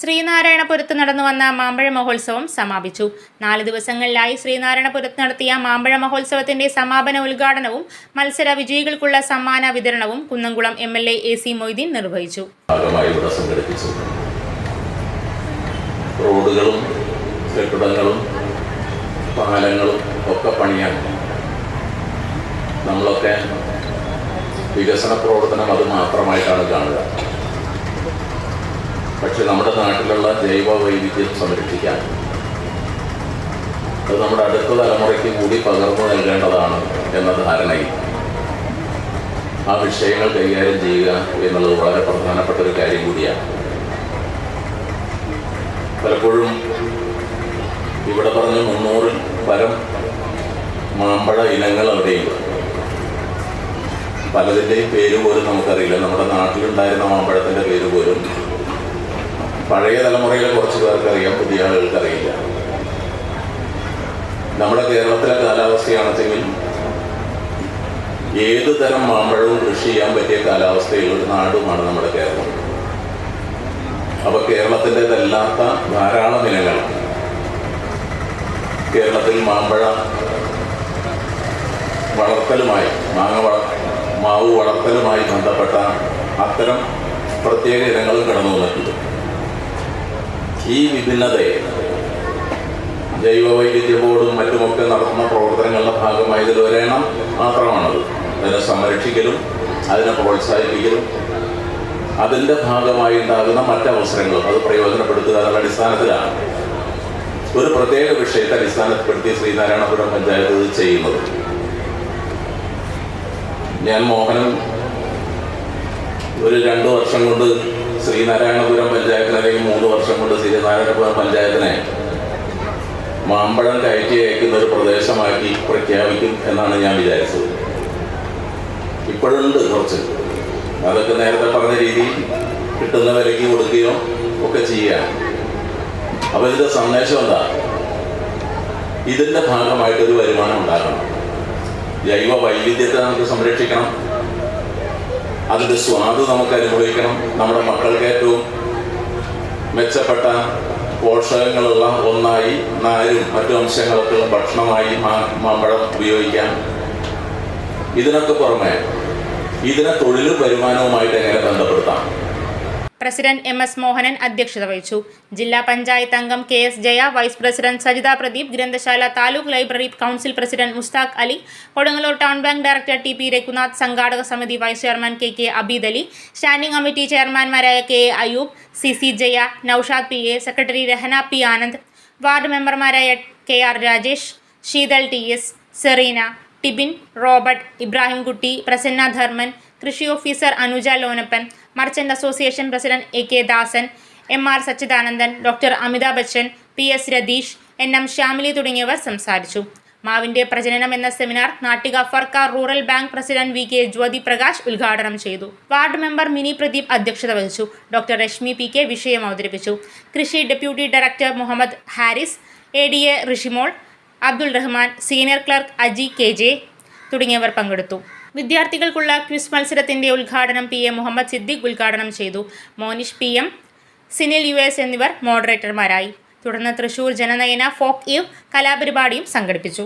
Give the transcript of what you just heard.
ശ്രീനാരായണപുരത്ത് നടന്നു വന്ന മാമ്പഴ മഹോത്സവം സമാപിച്ചു. നാല് ദിവസങ്ങളിലായി ശ്രീനാരായണപുരത്ത് നടത്തിയ മാമ്പഴ മഹോത്സവത്തിന്റെ സമാപന ഉദ്ഘാടനവും മത്സര വിജയികൾക്കുള്ള സമ്മാന വിതരണവും Kunnamkulam M L A A C Moideen നിർവഹിച്ചു. റോഡുകളും പാലങ്ങളും ഒക്കെ പണിയാണ് നമ്മളൊക്കെ വികസന പ്രവർത്തനം അത് മാത്രമായിട്ടാണ് കാണുക. പക്ഷെ നമ്മുടെ നാട്ടിലുള്ള ജൈവ വൈവിധ്യം സംരക്ഷിക്കാൻ. അത് നമ്മുടെ അടുത്ത തലമുറയ്ക്ക് കൂടി പകർന്നു നൽകേണ്ടതാണ് എന്ന ധാരണയിൽ. ആ വിഷയങ്ങൾ കൈകാര്യം ചെയ്യുക എന്നുള്ളത് വളരെ പ്രധാനപ്പെട്ട ഒരു കാര്യം കൂടിയാണ്. പലപ്പോഴും ഇവിടെ പറഞ്ഞ മുന്നൂറിൽ പരം മാമ്പഴ ഇനങ്ങൾ അവിടെയുണ്ട്. പലതിന്റെയും പേര് പോലും നമുക്കറിയില്ല. നമ്മുടെ നാട്ടിലുണ്ടായിരുന്ന മാമ്പഴത്തിന്റെ പേര് പോലും പഴയ തലമുറയിലെ കുറച്ച് പേർക്ക് അറിയാം പുതിയ ആളുകൾക്ക് അറിയില്ല നമ്മുടെ കേരളത്തിലെ കാലാവസ്ഥയാണെങ്കിൽ ഏത് തരം മാമ്പഴവും കൃഷി ചെയ്യാൻ പറ്റിയ കാലാവസ്ഥയുള്ള നാടുമാണ് നമ്മുടെ കേരളം. അപ്പൊ കേരളത്തിന്റെതല്ലാത്ത ധാരാളം ഇനങ്ങൾ. കേരളത്തിൽ മാമ്പഴ വളർത്തലുമായി മാങ്ങ വള മാവ് വളർത്തലുമായി ബന്ധപ്പെട്ട അത്തരം പ്രത്യേക ഇനങ്ങളും കടന്നു വന്നിട്ടുണ്ട്. ഈ വിഭിന്നതയെ ജൈവ വൈവിധ്യ ബോർഡും മറ്റുമൊക്കെ നടത്തുന്ന പ്രവർത്തനങ്ങളുടെ ഭാഗമായി ഇതിൽ ഒരെണ്ണം മാത്രമാണത്. അതിനെ സംരക്ഷിക്കലും അതിനെ പ്രോത്സാഹിപ്പിക്കലും അതിന്റെ ഭാഗമായി ഉണ്ടാകുന്ന മറ്റവസരങ്ങളും അത് പ്രയോജനപ്പെടുത്തുക അതിന്റെ അടിസ്ഥാനത്തിലാണ്. ഒരു പ്രത്യേക വിഷയത്തെ അടിസ്ഥാനപ്പെടുത്തി ശ്രീനാരായണപുരം പഞ്ചായത്ത് ഇത് ചെയ്യുന്നത്. ഞാൻ മോഹനം ഒരു രണ്ട് വർഷം കൊണ്ട് ശ്രീനാരായണപുരം പഞ്ചായത്തിന് അല്ലെങ്കിൽ മൂന്ന് വർഷം കൊണ്ട് ശ്രീനാരായണപുരം പഞ്ചായത്തിനെ മാമ്പഴം കയറ്റി അയക്കുന്ന ഒരു പ്രദേശമാക്കി പ്രഖ്യാപിക്കും എന്നാണ് ഞാൻ വിചാരിച്ചത്. ഇപ്പോഴുണ്ട് കുറച്ച്. അതൊക്കെ നേരത്തെ പറഞ്ഞ രീതി കിട്ടുന്ന വിലയ്ക്ക് കൊടുക്കുകയോ ഒക്കെ ചെയ്യാം. അപ്പൊ ഇതിന്റെ സന്ദേശം എന്താ? ഇതിന്റെ ഭാഗമായിട്ടൊരു വരുമാനം ഉണ്ടാകണം. ജൈവ വൈവിധ്യത്തെ നമുക്ക് സംരക്ഷിക്കണം. അതിന്റെ സ്വാദ് നമുക്ക് അനുഭവിക്കണം. നമ്മുടെ മക്കൾക്ക് ഏറ്റവും മെച്ചപ്പെട്ട പോഷകങ്ങളുള്ള ഒന്നായി നാരും മറ്റു അംശങ്ങളൊക്കെ ഭക്ഷണമായി മാമ്പഴം ഉപയോഗിക്കാം. ഇതിനൊക്കെ പുറമെ ഇതിനെ തൊഴിലും വരുമാനവുമായിട്ട് എങ്ങനെ ബന്ധപ്പെടുത്താം? പ്രസിഡന്റ് എം എസ് മോഹനൻ അധ്യക്ഷത വഹിച്ചു. ജില്ലാ പഞ്ചായത്ത് അംഗം K S Jaya vice president Sajitha Pradeep ഗ്രന്ഥശാല taluk library council president Mustaq Ali Kodungallur town bank director T P Raghunath സംഘാടക സമിതി vice chairman K K Abeed Ali standing committee ചെയർമാൻമാരായ K A Ayoob C C Jaya Naushad P A secretary Rehana P Anand ward മെമ്പർമാരായ K R Rajesh Sheethal T S Sereena Tibin Robert Ibrahimkutty Prasanna Dharman കൃഷി officer Anuja Lonappan merchant association president A K Dasan M R Sachidanandan doctor Amitabh Bachchan P S Ratheesh N M Shyamili തുടങ്ങിയവർ സംസാരിച്ചു. മാവിന്റെ പ്രജനനം എന്ന seminar Nattika Firka rural bank president V K Jyothi Prakash ഉദ്ഘാടനം ചെയ്തു. Ward member mini Pradeep അധ്യക്ഷത വഹിച്ചു. Doctor Rashmi P K വിഷയം അവതരിപ്പിച്ചു. കൃഷി deputy director Muhammad Haris A D A Rishimol Abdul Rahman senior clerk Aji K J തുടങ്ങിയവർ പങ്കെടുത്തു. വിദ്യാർത്ഥികൾക്കുള്ള ക്വിസ് മത്സരത്തിന്റെ ഉദ്ഘാടനം പി എം മുഹമ്മദ് സിദ്ദിഖ് ഉദ്ഘാടനം ചെയ്തു. Monish P M Sinil U S എന്നിവർ മോഡറേറ്റർമാരായി തുടർന്ന് തൃശൂർ ജനനയന ഫോക്ക് ഈവ് കലാപരിപാടിയും സംഘടിപ്പിച്ചു.